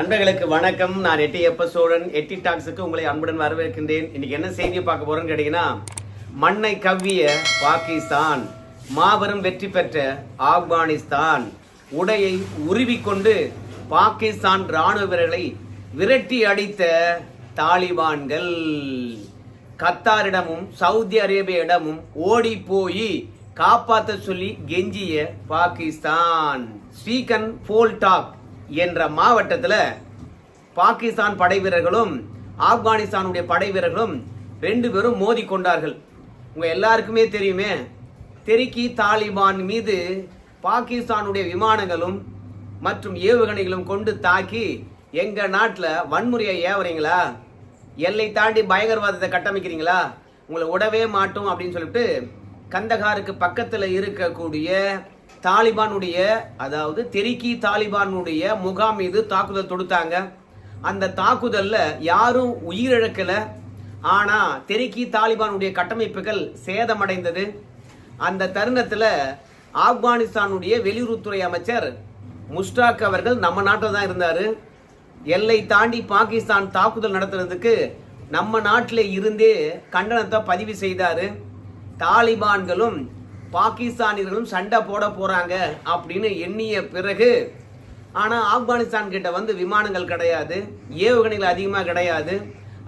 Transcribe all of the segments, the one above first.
நண்பர்களுக்கு வணக்கம். நான் எட்டி எப்ப சோழன் எட்டி டாக்ஸுக்கு உங்களை அன்புடன் வரவேற்கின்றேன். இன்னைக்கு என்ன செய்தியை பார்க்க போறோம்னு கேட்டீங்கன்னா மண்ணை கவ்விய பாகிஸ்தான் மாபெரும் வெற்றி பெற்ற ஆப்கானிஸ்தான். உடையை உருவிக்கொண்டு பாகிஸ்தான் ராணுவ வீரர்களை விரட்டி அடித்த தாலிபான்கள். கத்தாரிடமும் சவுதி அரேபியிடமும் ஓடி போய் காப்பாற்ற சொல்லி கெஞ்சிய பாகிஸ்தான். ஸ்ரீகன் போல்டாக் என்ற மாவட்டத்தில் பாகிஸ்தான் படை வீரர்களும் ஆப்கானிஸ்தானுடைய படை வீரர்களும் ரெண்டு பேரும் மோதி கொண்டார்கள். உங்கள் எல்லாருக்குமே தெரியுமே தெருக்கி தாலிபான் மீது பாகிஸ்தானுடைய விமானங்களும் மற்றும் ஏவுகணைகளும் கொண்டு தாக்கி எங்கள் நாட்டில் வன்முறையை ஏவுறீங்களா? எல்லை தாண்டி பயங்கரவாதத்தை கட்டமைக்கிறீங்களா? உங்களை விடவே மாட்டோம் அப்படின்னு சொல்லிட்டு கந்தகாருக்கு பக்கத்தில் இருக்கக்கூடிய தாலிபானுடைய அதாவது தெரிக்கி தாலிபானுடைய முகாம் மீது தாக்குதல் தொடுத்தாங்க. அந்த தாக்குதலில் யாரும் உயிரிழக்கல. ஆனால் தெரிக்கி தாலிபானுடைய கட்டமைப்புகள் சேதமடைந்தது. அந்த தருணத்தில் ஆப்கானிஸ்தானுடைய வெளியுறவுத்துறை அமைச்சர் முஸ்டாக் அவர்கள் நம்ம நாட்டில் தான் இருந்தார். எல்லை தாண்டி பாகிஸ்தான் தாக்குதல் நடத்துறதுக்கு நம்ம நாட்டில் இருந்தே கண்டனத்தை பதிவு செய்தார். தாலிபான்களும் பாகிஸ்தானியர்களும் சண்டை போட போறாங்க அப்படின்னு எண்ணிய பிறகு ஆனா ஆப்கானிஸ்தான் கிட்ட வந்து விமானங்கள் கிடையாது ஏவுகணைகள் அதிகமாக கிடையாது.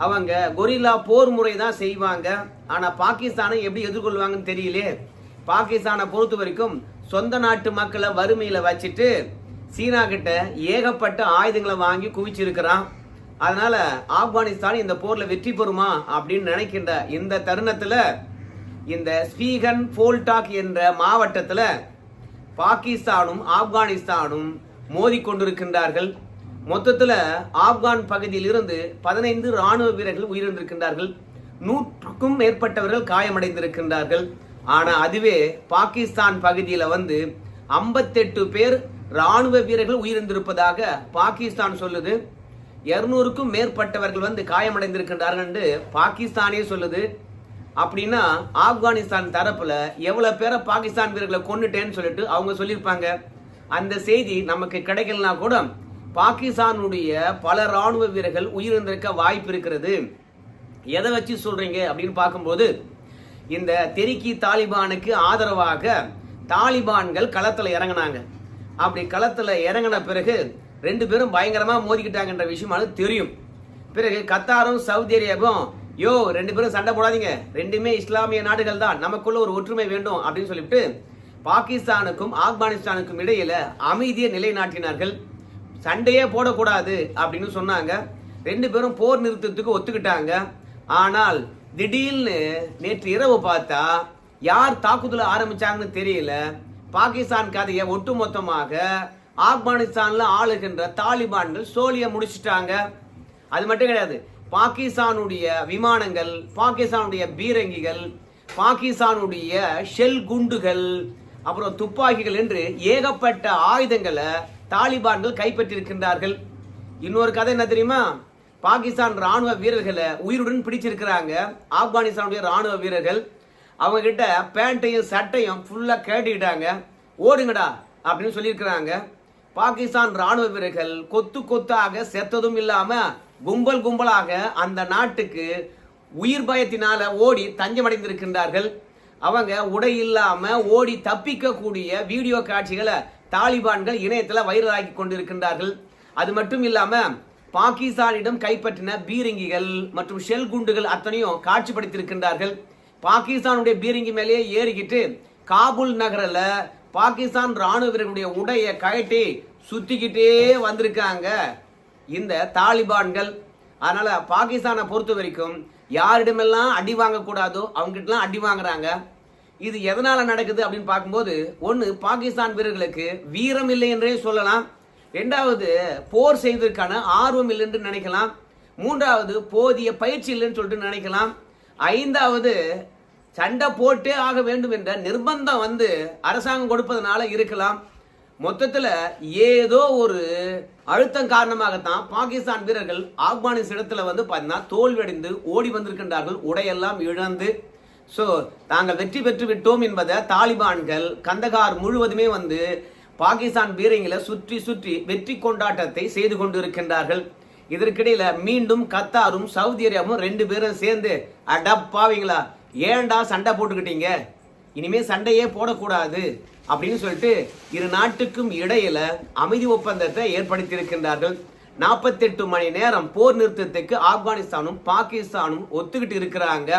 அவங்க கொரில்லா போர் முறை தான் செய்வாங்க. ஆனா பாகிஸ்தானை எப்படி எதிர்கொள்வாங்கன்னு தெரியலே. பாகிஸ்தானை பொறுத்த வரைக்கும் சொந்த நாட்டு மக்களை வறுமையில வச்சுட்டு சீனா கிட்ட ஏகப்பட்ட ஆயுதங்களை வாங்கி குவிச்சிருக்கிறான். அதனால ஆப்கானிஸ்தான் இந்த போர்ல வெற்றி பெறுமா அப்படின்னு நினைக்கின்ற இந்த தருணத்துல இந்த ஸ்பீகன் போல்டாக் என்ற மாவட்டத்தில் பாகிஸ்தானும் ஆப்கானிஸ்தானும் மோதி கொண்டிருக்கின்றார்கள். மொத்தத்தில் ஆப்கான் பகுதியில் இருந்து பதினைந்து ராணுவ வீரர்கள் உயிரிழந்திருக்கின்றார்கள். நூற்றுக்கும் மேற்பட்டவர்கள் காயமடைந்திருக்கின்றார்கள். ஆனால் அதுவே பாகிஸ்தான் பகுதியில் வந்து 58 பேர் ராணுவ வீரர்கள் உயிரிழந்திருப்பதாக பாகிஸ்தான் சொல்லுது. இருநூறுக்கும் மேற்பட்டவர்கள் வந்து காயமடைந்திருக்கின்றார்கள் என்று பாகிஸ்தானே சொல்லுது. அப்படின்னா ஆப்கானிஸ்தான் தரப்புல எவ்வளவு பேரை பாகிஸ்தான் வீரர்களை கொண்டுட்டேன்னு சொல்லிட்டு அவங்க சொல்லியிருப்பாங்க. அந்த செய்தி நமக்கு கிடைக்கலனா கூட பாகிஸ்தானுடைய பல ராணுவ வீரர்கள் உயிரிழந்திருக்க வாய்ப்பு இருக்கிறது. எதை வச்சு சொல்றீங்க அப்படின்னு பார்க்கும்போது இந்த தெரிக்கி தாலிபானுக்கு ஆதரவாக தாலிபான்கள் களத்தில் இறங்கினாங்க. அப்படி களத்தில் இறங்கின பிறகு ரெண்டு பேரும் பயங்கரமாக மோதிக்கிட்டாங்கன்ற விஷயமானது தெரியும். பிறகு கத்தாரும் சவுதி அரேபியாவும் யோ ரெண்டு பேரும் சண்டை போடாதீங்க. ரெண்டுமே இஸ்லாமிய நாடுகள் தான். நமக்குள்ள ஒரு ஒற்றுமை வேண்டும் அப்படின்னு சொல்லிட்டு பாகிஸ்தானுக்கும் ஆப்கானிஸ்தானுக்கும் இடையில அமைதியை நிலைநாட்டினார்கள். சண்டையே போடக்கூடாது அப்படின்னு சொன்னாங்க. ரெண்டு பேரும் போர் நிறுத்தத்துக்கு ஒத்துக்கிட்டாங்க. ஆனால் திடீர்னு நேற்று இரவு பார்த்தா யார் தாக்குதல ஆரம்பிச்சாங்கன்னு தெரியல. பாகிஸ்தான் கதையை ஒட்டுமொத்தமாக ஆப்கானிஸ்தான்ல ஆளுகின்ற தாலிபான்கள் சோழிய முடிச்சிட்டாங்க. அது மட்டும் கிடையாது. பாகிஸ்தானுடைய விமானங்கள் பாகிஸ்தானுடைய பீரங்கிகள் பாகிஸ்தானுடைய ஷெல் குண்டுகள் அப்புறம் துப்பாக்கிகள் என்று ஏகப்பட்ட ஆயுதங்களை தாலிபான்கள் கைப்பற்றியிருக்கின்றார்கள். இன்னொரு கதை என்ன தெரியுமா? பாகிஸ்தான் ராணுவ வீரர்களை உயிருடன் பிடிச்சிருக்கிறாங்க. ஆப்கானிஸ்தானுடைய ராணுவ வீரர்கள். அவங்க கிட்ட பேண்ட்டையும் சட்டையும் ஃபுல்லா கேட்டுக்கிட்டாங்க. ஓடுங்கடா அப்படின்னு சொல்லியிருக்கிறாங்க. பாகிஸ்தான் ராணுவ வீரர்கள் கொத்து கொத்தாக செத்ததும் இல்லாமல் கும்பல் கும்பலாக அந்த நாட்டுக்கு உயிர் பயத்தினால ஓடி தஞ்சமடைந்திருக்கின்றார்கள். அவங்க உடை இல்லாம ஓடி தப்பிக்கக்கூடிய வீடியோ காட்சிகளை தாலிபான்கள் இணையத்தில் வைரலாக்கி கொண்டிருக்கின்றார்கள். அது மட்டும் இல்லாம பாகிஸ்தானிடம் கைப்பற்றின பீரங்கிகள் மற்றும் ஷெல் குண்டுகள் அத்தனையும் காட்சிப்படுத்தியிருக்கின்றார்கள். பாகிஸ்தானுடைய பீரங்கி மேலேயே ஏறிக்கிட்டு காபூல் நகரில் பாகிஸ்தான் ராணுவ வீரர்களுடைய உடையை கழட்டி சுத்திக்கிட்டே வந்திருக்காங்க. இந்த தாலிபான்கள் அதனால் பாகிஸ்தானை பொறுத்த வரைக்கும் யாரிடமெல்லாம் அடி வாங்கக்கூடாதோ அவங்ககிட்டலாம் அடி வாங்குறாங்க. இது எதனால் நடக்குது அப்படின்னு பார்க்கும்போது ஒன்று பாகிஸ்தான் வீரர்களுக்கு வீரம் இல்லை என்றே சொல்லலாம். ரெண்டாவது போர் செய்வதற்கான ஆர்வம் இல்லை என்று நினைக்கலாம். மூன்றாவது போதிய பயிற்சி இல்லைன்னு சொல்லிட்டு நினைக்கலாம். ஐந்தாவது சண்டை போட்டே ஆக வேண்டும் என்ற நிர்பந்தம் வந்து அரசாங்கம் கொடுப்பதனால இருக்கலாம். மொத்தத்தில் ஏதோ ஒரு அழுத்தம் காரணமாகத்தான் பாகிஸ்தான் வீரர்கள் ஆப்கானிஸ்தானத்துல வந்து பார்த்தீங்கன்னா தோல்வியடைந்து ஓடி வந்திருக்கின்றார்கள். உடையெல்லாம் இழந்து. ஸோ தாங்கள் வெற்றி பெற்று விட்டோம் என்பதை தாலிபான்கள் கந்தகார் முழுவதுமே வந்து பாகிஸ்தான் வீரங்களை சுற்றி சுற்றி வெற்றி கொண்டாட்டத்தை செய்து கொண்டிருக்கின்றார்கள். இதற்கிடையில மீண்டும் கத்தாரும் சவுதி அரேபியாவும் ரெண்டு பேரும் சேர்ந்து அடப்பாவீங்களா ஏன்டா சண்டை போட்டுக்கிட்டீங்க? இனிமே சண்டையே போடக்கூடாது. அப்படின்னு சொல்லிட்டு இரு நாட்டுக்கும் இடையில அமைதி ஒப்பந்தத்தை ஏற்படுத்தியிருக்கின்றார்கள். நாற்பத்தெட்டு மணி நேரம் போர் நிறுத்தத்துக்கு ஆப்கானிஸ்தானும் பாகிஸ்தானும் ஒத்துக்கிட்டு இருக்கிறாங்க.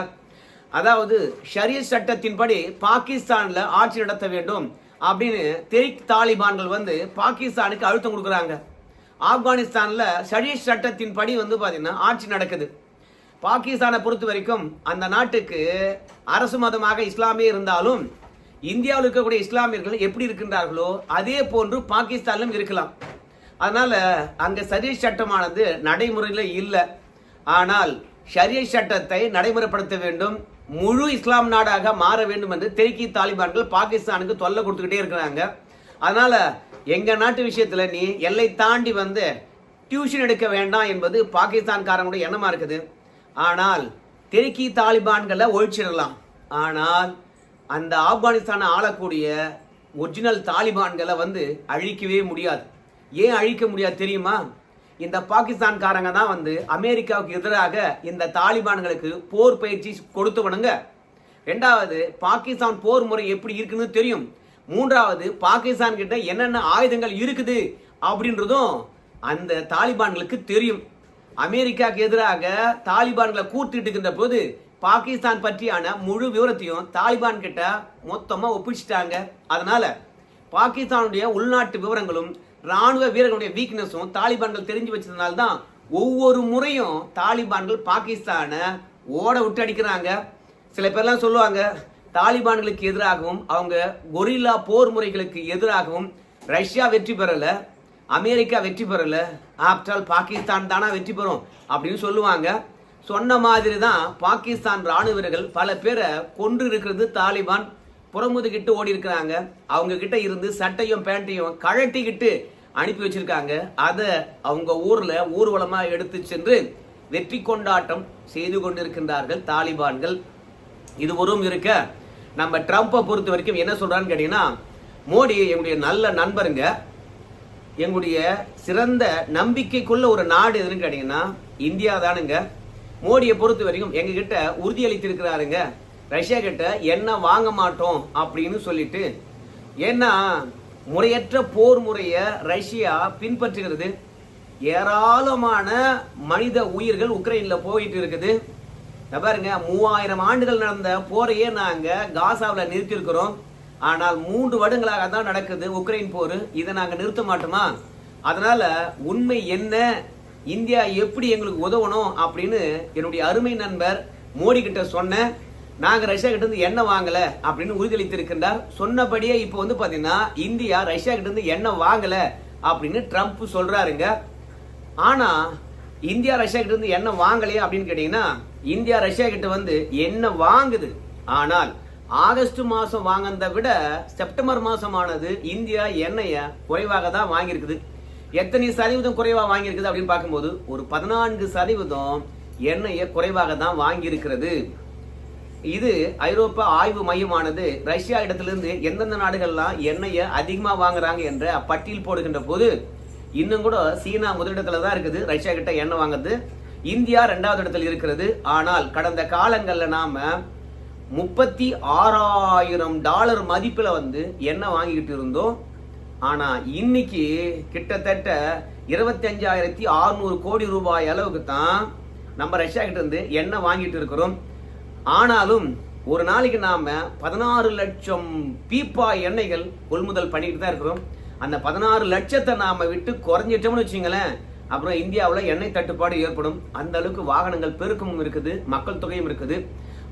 அதாவது ஷரிய சட்டத்தின்படி பாகிஸ்தான்ல ஆட்சி நடத்த வேண்டும் அப்படின்னு தெரிக் தாலிபான்கள் வந்து பாகிஸ்தானுக்கு அழுத்தம் கொடுக்குறாங்க. ஆப்கானிஸ்தான்ல சட்டத்தின் சட்டத்தின்படி வந்து பார்த்திங்கன்னா ஆட்சி நடக்குது. பாகிஸ்தானை பொறுத்த வரைக்கும் அந்த நாட்டுக்கு அரசு மதமாக இஸ்லாமே இருந்தாலும் இந்தியாவில் இருக்கக்கூடிய இஸ்லாமியர்கள் எப்படி இருக்கின்றார்களோ அதே போன்று பாகிஸ்தானிலும் இருக்கலாம். அதனால் அங்கே சரிய சட்டமானது நடைமுறையில் இல்லை. ஆனால் ஷரிய சட்டத்தை நடைமுறைப்படுத்த வேண்டும். முழு இஸ்லாம் நாடாக மாற வேண்டும் என்று தெற்கி தாலிபான்கள் பாகிஸ்தானுக்கு தொல்லை கொடுத்துக்கிட்டே இருக்கிறாங்க. அதனால் எங்கள் நாட்டு விஷயத்தில் நீ எல்லை தாண்டி வந்து டியூஷன் எடுக்க வேண்டாம் என்பது பாகிஸ்தான்காரங்களுடைய எண்ணமா இருக்குது. ஆனால் தெற்கி தாலிபான்களை ஒழிச்சிடலாம். ஆனால் அந்த ஆப்கானிஸ்தானை ஆளக்கூடிய ஒரிஜினல் தாலிபான்களை வந்து அழிக்கவே முடியாது. ஏன் அழிக்க முடியாது தெரியுமா? இந்த பாகிஸ்தான்காரங்க தான் வந்து அமெரிக்காவுக்கு எதிராக இந்த தாலிபான்களுக்கு போர் பயிற்சி கொடுத்தவனுங்க. ரெண்டாவது பாகிஸ்தான் போர் முறை எப்படி இருக்குன்னு தெரியும். மூன்றாவது பாகிஸ்தான் கிட்ட என்னென்ன ஆயுதங்கள் இருக்குது அப்படின்றதும் அந்த தாலிபான்களுக்கு தெரியும். அமெரிக்காவுக்கு எதிராக தாலிபான்களை கூட்டிட்டு இருக்கின்ற போது பாகிஸ்தான் பற்றியான முழு விவரத்தையும் தாலிபான் கிட்ட மொத்தமாக ஒப்பிச்சிட்டாங்க. அதனால பாகிஸ்தானுடைய உள்நாட்டு விவரங்களும் ராணுவ வீரர்களுடைய வீக்னஸும் தாலிபான்கள் தெரிஞ்சு வச்சதுனால தான் ஒவ்வொரு முறையும் தாலிபான்கள் பாகிஸ்தானை ஓட விட்டு அடிக்கிறாங்க. சில பேர்லாம் சொல்லுவாங்க தாலிபான்களுக்கு எதிராகவும் அவங்க கொரில்லா போர் முறைகளுக்கு எதிராகவும் ரஷ்யா வெற்றி பெறலை அமெரிக்கா வெற்றி பெறலை. ஆப்டால் பாகிஸ்தான் தானா வெற்றி பெறும் அப்படின்னு சொல்லுவாங்க. சொன்ன மாதிரி தான் பாகிஸ்தான் ராணுவர்கள் பல பேரை கொன்று இருக்கிறது தாலிபான். புறமுதுகிட்டு ஓடி இருக்கிறாங்க அவங்க கிட்ட இருந்து சட்டையும் பேண்ட்டையும் கழட்டிக்கிட்டு அனுப்பி வச்சிருக்காங்க. அதை அவங்க ஊர்ல ஊர்வலமாக எடுத்து சென்று வெற்றி கொண்டாட்டம் செய்து கொண்டிருக்கின்றார்கள் தாலிபான்கள். இதுவரும் இருக்க நம்ம ட்ரம்ப்பை பொறுத்த வரைக்கும் என்ன சொல்றான்னு கேட்டீங்கன்னா மோடி எங்களுடைய நல்ல நண்பருங்க எங்களுடைய சிறந்த நம்பிக்கைக்குள்ள ஒரு நாடு எதுன்னு கேட்டீங்கன்னா இந்தியா தானுங்க. மோடியை பொறுத்த வரைக்கும் எங்ககிட்ட உறுதியளித்திருக்கிறாருங்க. ரஷ்யா கிட்ட என்ன வாங்க மாட்டோம் அப்படின்னு சொல்லிட்டு ஏன்னா முறையற்ற போர் முறையை ரஷ்யா பின்பற்றுகிறது. ஏராளமான மனித உயிர்கள் உக்ரைன்ல போயிட்டு இருக்குது. பாருங்க மூவாயிரம் ஆண்டுகள் நடந்த போரையே நாங்க காசாவில் நிறுத்தியிருக்கிறோம். ஆனால் மூன்று வருடங்களாக தான் நடக்குது உக்ரைன் போர். இதை நாங்கள் நிறுத்த மாட்டோமா? அதனால உண்மை என்ன? இந்தியா எப்படி எங்களுக்கு உதவணும் அப்படின்னு என்னுடைய அருமை நண்பர் மோடி கிட்ட சொன்னேன் நாங்கள் ரஷ்யா கிட்ட இருந்து எண்ணெய் வாங்கல அப்படின்னு உறுதியளித்திருக்கின்றார். சொன்னபடியே இப்போ வந்து பார்த்தீங்கன்னா இந்தியா ரஷ்யா கிட்ட இருந்து எண்ணெய் வாங்கல அப்படின்னு ட்ரம்ப் சொல்றாருங்க. ஆனா இந்தியா ரஷ்யா கிட்ட இருந்து எண்ணெய் வாங்கலையா அப்படின்னு கேட்டீங்கன்னா இந்தியா ரஷ்யா கிட்ட வந்து எண்ணெய் வாங்குது. ஆனால் ஆகஸ்ட் மாதம் வாங்கினதை விட செப்டம்பர் மாதமானது இந்தியா எண்ணெயை குறைவாக தான் வாங்கியிருக்குது. எத்தனை சதவீதம் குறைவாக வாங்கியிருக்குது அப்படின்னு பார்க்கும்போது ஒரு பதினான்கு சதவீதம் எண்ணெயை குறைவாக தான் வாங்கியிருக்கிறது. இது ஐரோப்பா ஆய்வு மையமானது ரஷ்யா இடத்திலிருந்து எந்தெந்த நாடுகள்லாம் எண்ணெயை அதிகமாக வாங்குறாங்க என்ற பட்டியல் போடுகின்ற போது இன்னும் கூட சீனா முதலிடத்துல தான் இருக்குது ரஷ்யா கிட்ட எண்ணெய் வாங்குறது. இந்தியா ரெண்டாவது இடத்துல இருக்கிறது. ஆனால் கடந்த காலங்களில் நாம முப்பத்தி ஆறாயிரம் டாலர் மதிப்பில் வந்து எண்ணெய் வாங்கிக்கிட்டு இருந்தோம். ஆனா இன்னைக்கு கிட்டத்தட்ட இருபத்தி அஞ்சாயிரத்தி அறுநூறு கோடி ரூபாய் அளவுக்கு தான் நம்ம ரஷ்யா கிட்ட இருந்து எண்ணெய் வாங்கிட்டு இருக்கிறோம். ஆனாலும் ஒரு நாளைக்கு நாம பதினாறு லட்சம் பீப்பா எண்ணெய்கள் கொள்முதல் பண்ணிட்டு தான் இருக்கிறோம். அந்த பதினாறு லட்சத்தை நாம விட்டு குறைஞ்சிட்டோம்னு வச்சுங்களேன் அப்புறம் இந்தியாவில் எண்ணெய் தட்டுப்பாடு ஏற்படும். அந்த அளவுக்கு வாகனங்கள் பெருக்கமும் இருக்குது மக்கள் தொகையும் இருக்குது.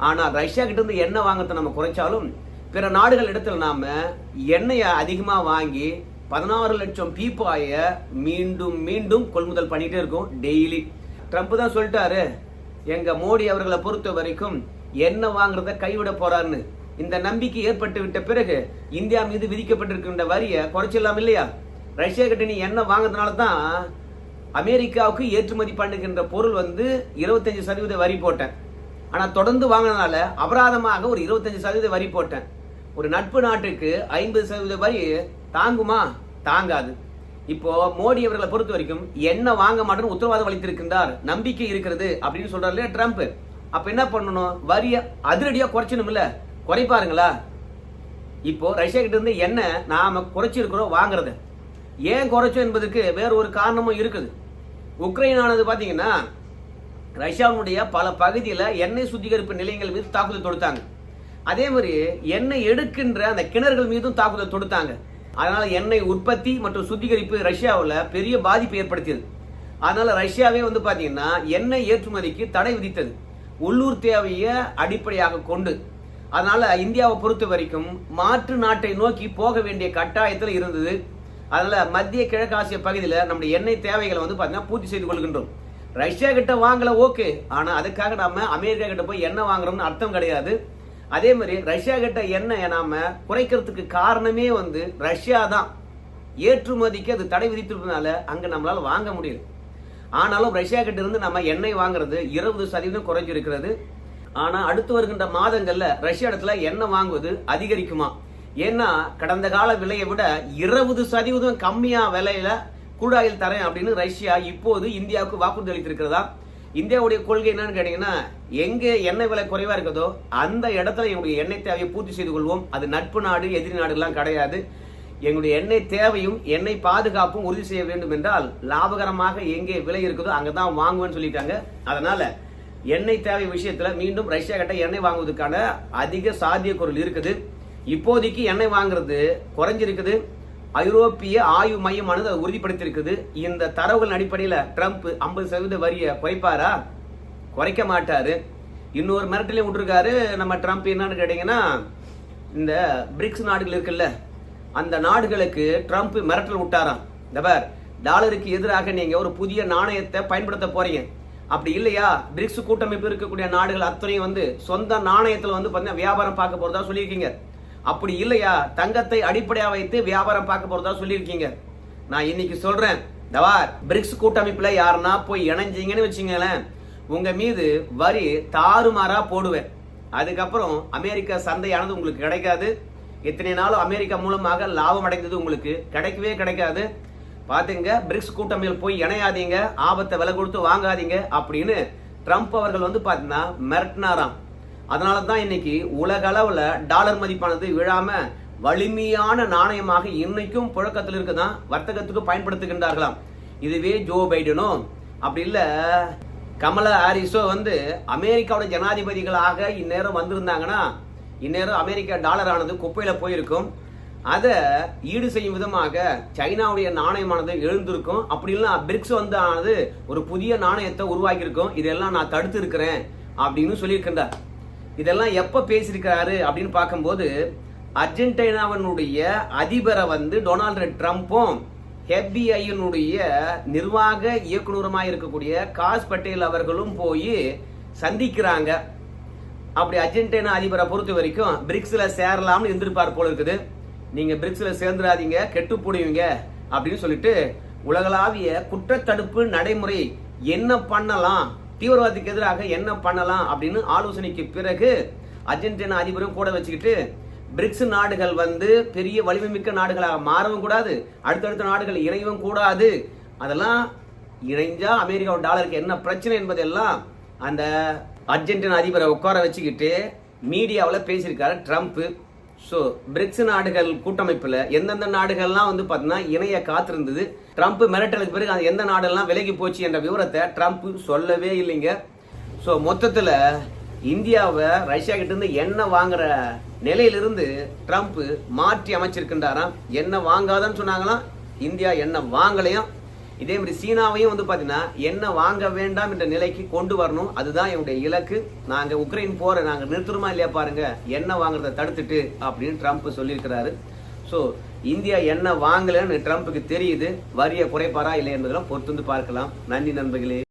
ஆனால் ரஷ்யா கிட்ட இருந்து எண்ணெய் வாங்கத்தை நம்ம குறைச்சாலும் பிற நாடுகள் இடத்துல நாம எண்ணெயை அதிகமா வாங்கி பதினாறு லட்சம் பீப்பாய மீண்டும் மீண்டும் கொள்முதல் பண்ணிட்டே இருக்கோம் டெய்லி. ட்ரம்ப் தான் சொல்லிட்டாரு எங்க மோடி அவர்களை பொறுத்த வரைக்கும் எண்ணெய் வாங்குறத கைவிட போறாருன்னு. இந்த நம்பிக்கை ஏற்பட்டு விட்ட பிறகு இந்தியா மீது விதிக்கப்பட்டிருக்கின்ற வரியை குறைச்சிடலாம் இல்லையா? ரஷ்யா கிட்ட நீ எண்ணெய் வாங்குறதுனால தான் அமெரிக்காவுக்கு ஏற்றுமதி பண்ணுகின்ற பொருள் வந்து இருபத்தஞ்சு சதவீத வரி போட்டேன். ஆனா தொடர்ந்து வாங்கினதுனால அபராதமாக ஒரு இருபத்தஞ்சு சதவீத வரி போட்டேன். ஒரு நட்பு நாட்டுக்கு ஐம்பது சதவீத வரி தாங்குமா? தாங்காது. இப்போ மோடி அவர்களை பொறுத்த வரைக்கும் என்ன வாங்க மாட்டேன்னு உத்தரவாதம் அளித்திருக்கின்றார். நம்பிக்கை இருக்கிறது அப்படின்னு சொல்றாரு ட்ரம்ப். அப்ப என்ன பண்ணணும்? வரிய அதிரடியா குறைச்சணும் இல்ல குறைப்பாருங்களா? இப்போ ரஷ்யா கிட்ட இருந்து என்ன நாம குறைச்சிருக்கிறோம் வாங்குறத. ஏன் குறைச்சோம் என்பதற்கு வேற ஒரு காரணமும் இருக்குது. உக்ரைனானது பாத்தீங்கன்னா ரஷ்யாவுடைய பல பகுதியில் எண்ணெய் சுத்திகரிப்பு நிலையங்கள் மீது தாக்குதல் தொடுத்தாங்க. அதே மாதிரி எண்ணெய் எடுக்கின்ற அந்த கிணறுகள் மீதும் தாக்குதல் தொடுத்தாங்க. அதனால எண்ணெய் உற்பத்தி மற்றும் சுத்திகரிப்பு ரஷ்யாவில் பெரிய பாதிப்பு ஏற்படுத்தியது. அதனால ரஷ்யாவே வந்து பார்த்தீங்கன்னா எண்ணெய் ஏற்றுமதிக்கு தடை விதித்தது. உள்ளூர் தேவையை அடிப்படையாக கொண்டு. அதனால இந்தியாவை பொறுத்த வரைக்கும் மாற்று நாட்டை நோக்கி போக வேண்டிய கட்டாயத்தில் இருந்தது. அதனால மத்திய கிழக்காசிய பகுதியில் நம்முடைய எண்ணெய் தேவைகளை வந்து பார்த்தீங்கன்னா பூர்த்தி செய்து கொள்கின்றோம். ரஷ்யா கிட்ட வாங்கல ஓகே. ஆனால் அதுக்காக நாம அமெரிக்கா கிட்ட போய் எண்ணெய் வாங்குறோம்னு அர்த்தம் கிடையாது. அதே மாதிரி ரஷ்யா கிட்ட எண்ணெய் நாம குறைக்கிறதுக்கு காரணமே வந்து ரஷ்யா தான். ஏற்றுமதிக்கு அது தடை விதித்திருப்பதனால அங்க நம்மளால வாங்க முடியல. ஆனாலும் ரஷ்யா கிட்ட இருந்து நம்ம எண்ணெய் வாங்குறது இருபது சதவீதம் குறைஞ்சிருக்கிறது ஆனா அடுத்து வருகின்ற மாதங்கள்ல ரஷ்யா இடத்துல எண்ணெய் வாங்குவது அதிகரிக்குமா? ஏன்னா கடந்த கால விலையை விட இருபது சதவீதம் கம்மியா விலையில குழாயில் தரேன் அப்படின்னு ரஷ்யா இப்போது இந்தியாவுக்கு வாக்குறுதி அளித்திருக்கிறதா? இந்தியாவுடைய கொள்கை என்னன்னு கேட்டீங்கன்னா எங்க எண்ணெய் விலை குறைவா இருக்குதோ அந்த இடத்துல எங்களுடைய எண்ணெய் தேவையை பூர்த்தி செய்து கொள்வோம். அது நட்பு நாடு எதிரி நாடுகள்லாம் கிடையாது. எங்களுடைய எண்ணெய் தேவையும் எண்ணெய் பாதுகாப்பும் உறுதி செய்ய வேண்டும் என்றால் லாபகரமாக எங்கே விலை இருக்குதோ அங்கதான் வாங்குவேன்னு சொல்லிட்டாங்க அதனால எண்ணெய் தேவை விஷயத்துல மீண்டும் ரஷ்யா கிட்ட எண்ணெய் வாங்குவதற்கான அதிக சாத்தியக்குரல் இருக்குது. இப்போதைக்கு எண்ணெய் வாங்குறது குறைஞ்சிருக்குது. ஐரோப்பிய ஆய்வு மையமானது அதை உறுதிப்படுத்தியிருக்குது. இந்த தரவுகளின் அடிப்படையில் ட்ரம்ப் ஐம்பது சதவீத வரியை குறைப்பாரா? குறைக்க மாட்டாரு. இன்னொரு மிரட்டலையும் விட்டுருக்காரு. நம்ம ட்ரம்ப் என்னன்னு கேட்டீங்கன்னா இந்த பிரிக்ஸ் நாடுகள் இருக்குல்ல அந்த நாடுகளுக்கு ட்ரம்ப் மிரட்டல் விட்டாராம். இந்த பார் டாலருக்கு எதிராக நீங்க ஒரு புதிய நாணயத்தை பயன்படுத்த போறீங்க. அப்படி இல்லையா? பிரிக்ஸ் கூட்டமைப்பு இருக்கக்கூடிய நாடுகள் அத்தனையும் வந்து சொந்த நாணயத்தில் வந்து பார்த்தீங்கன்னா வியாபாரம் பார்க்க போறதா சொல்லியிருக்கீங்க. அப்படி இல்லையா? தங்கத்தை அடிப்படையாக வைத்து வியாபாரம் பார்க்க போறதா சொல்லியிருக்கீங்க. நான் இன்னைக்கு சொல்றேன். தவார் பிரிக்ஸ் கூட்டமைப்புல யாருன்னா போய் இணைஞ்சீங்கன்னு வச்சுங்களேன். உங்க மீது வரி தாறுமாறா போடுவேன். அதுக்கப்புறம் அமெரிக்கா சந்தையானது உங்களுக்கு கிடைக்காது. இத்தனை நாளும் அமெரிக்கா மூலமாக லாபம் அடைந்தது உங்களுக்கு கிடைக்கவே கிடைக்காது. பாத்துங்க பிரிக்ஸ் கூட்டமைப்பில் போய் இணையாதீங்க. ஆபத்தை விலை கொடுத்து வாங்காதீங்க அப்படின்னு ட்ரம்ப் அவர்கள் வந்து பாத்தீங்கன்னா மிரட்டினாராம். அதனால தான் இன்னைக்கு உலக அளவில் டாலர் மதிப்பானது விழாம வலிமையான நாணயமாக இன்னைக்கும் புழக்கத்தில் இருக்குதான் வர்த்தகத்துக்கு பயன்படுத்துகின்றார்களாம். இதுவே ஜோ பைடனோ. அப்படி இல்லை கமலா ஹாரிஸோ வந்து அமெரிக்காவோட ஜனாதிபதிகளாக இந்நேரம் வந்திருந்தாங்கன்னா இந்நேரம் அமெரிக்கா டாலர் ஆனது குப்பையில் போயிருக்கும். அதை ஈடு செய்யும் விதமாக சைனாவுடைய நாணயமானது எழுந்திருக்கும். அப்படி இல்லைன்னா பிரிக்ஸ் வந்து ஆனது ஒரு புதிய நாணயத்தை உருவாக்கியிருக்கும். இதெல்லாம் நான் தடுத்து இருக்கிறேன் அப்படின்னு சொல்லியிருக்கின்றார். இதெல்லாம் எப்போ பேசியிருக்கிறாரு அப்படின்னு பார்க்கும்போது அர்ஜென்டினாவினுடைய அதிபரை வந்து டொனால்டு ட்ரம்ப்பும் எஃபிஐயினுடைய நிர்வாக இயக்குநருமாக இருக்கக்கூடிய காஸ் பட்டேல் அவர்களும் போய் சந்திக்கிறாங்க. அப்படி அர்ஜென்டினா அதிபரை பொறுத்த வரைக்கும் பிரிக்ஸில் சேரலாம்னு இருந்திருப்பார் போல இருக்குது. நீங்கள் பிரிக்ஸில் சேர்ந்துடாதீங்க கெட்டு போடுவீங்க அப்படின்னு சொல்லிட்டு உலகளாவிய குற்றத்தடுப்பு நடைமுறை என்ன பண்ணலாம் தீவிரவாதத்துக்கு எதிராக என்ன பண்ணலாம் அப்படின்னு ஆலோசனைக்கு பிறகு அர்ஜென்டினா அதிபரும் கூட வச்சுக்கிட்டு பிரிக்ஸ் நாடுகள் வந்து பெரிய வலிமை மிக்க நாடுகளாக மாறவும் கூடாது அடுத்தடுத்த நாடுகள் இணையவும் கூடாது. அதெல்லாம் இணைஞ்சா அமெரிக்கா டாலருக்கு என்ன பிரச்சனை என்பதெல்லாம் அந்த அர்ஜென்டினா அதிபரை உட்கார வச்சுக்கிட்டு மீடியாவில் பேசியிருக்காரு ட்ரம்ப்பு ஸோ பிரிக்ஸ் நாடுகள் கூட்டமைப்பில் எந்தெந்த நாடுகள்லாம் வந்து பார்த்தீங்கன்னா இணைய காத்திருந்தது? ட்ரம்ப் மிரட்டலுக்கு பிறகு அது எந்த நாடெல்லாம் விலகி போச்சு என்ற விவரத்தை ட்ரம்ப் சொல்லவே இல்லைங்க. ஸோ மொத்தத்தில் இந்தியாவை ரஷ்யா கிட்டேருந்து எண்ணெய் வாங்குற நிலையிலிருந்து ட்ரம்ப் மாற்றி அமைச்சிருக்கின்றாராம். எண்ணெய் வாங்காதன்னு சொன்னாங்களாம். இந்தியா எண்ணெய் வாங்கலையும். இதே மாதிரி சீனாவையும் வந்து பார்த்தீங்கன்னா என்ன வாங்க வேண்டாம் என்ற நிலைக்கு கொண்டு வரணும். அதுதான் என்னுடைய இலக்கு. நாங்கள் உக்ரைன் போகிற நாங்கள் நிறுத்துறோமா இல்லையா பாருங்க. என்ன வாங்குறதை தடுத்துட்டு அப்படின்னு ட்ரம்ப் சொல்லியிருக்கிறாரு. ஸோ இந்தியா என்ன வாங்கலைன்னு ட்ரம்ப்புக்கு தெரியுது. வரியை குறைப்பாரா இல்லை என்பதெல்லாம் பொறுத்து வந்து பார்க்கலாம். நன்றி நண்பர்களே.